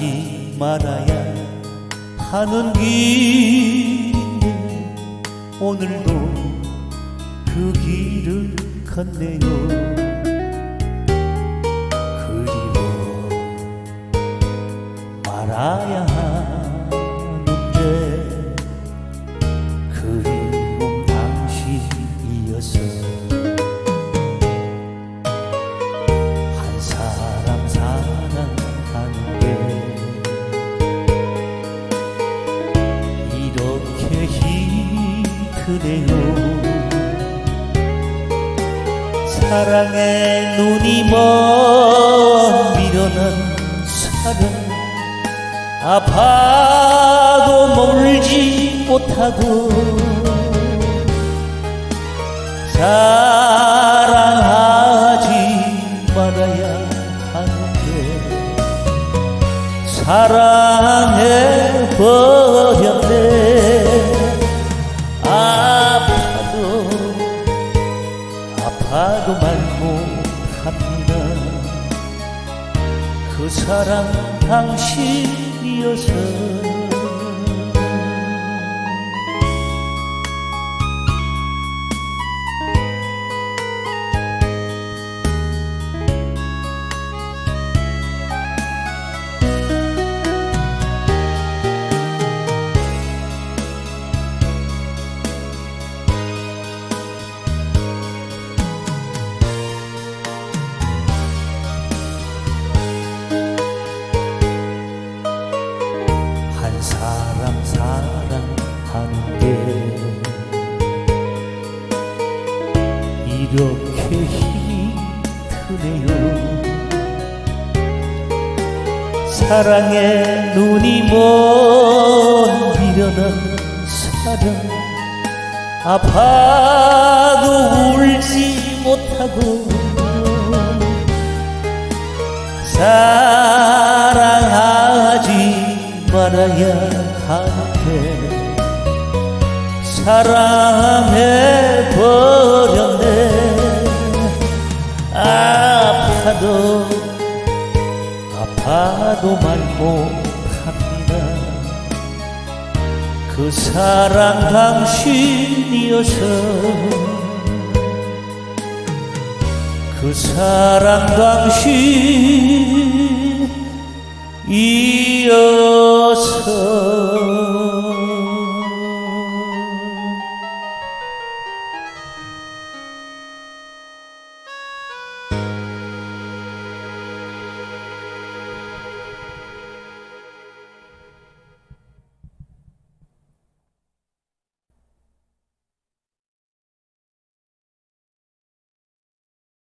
사랑하지 말아야 하는 길 힘드네요 사랑에 눈이 먼 미련한 사랑. 아파도 몰지 못하고 사랑하지 말아야 하는데 사랑해 버렸네 아파도 말 못합니다. 그 사랑 당신이어서 사람 사랑하는 게 이렇게 힘이 드네요. 사랑에 눈이 먼 미련한 사랑 아파도 울지 못하고 사랑하지 말아야 하는데 사랑해 버렸네. 아파도 아파도 말 못합니다. 그 사랑 당신이어서 그 사랑 당신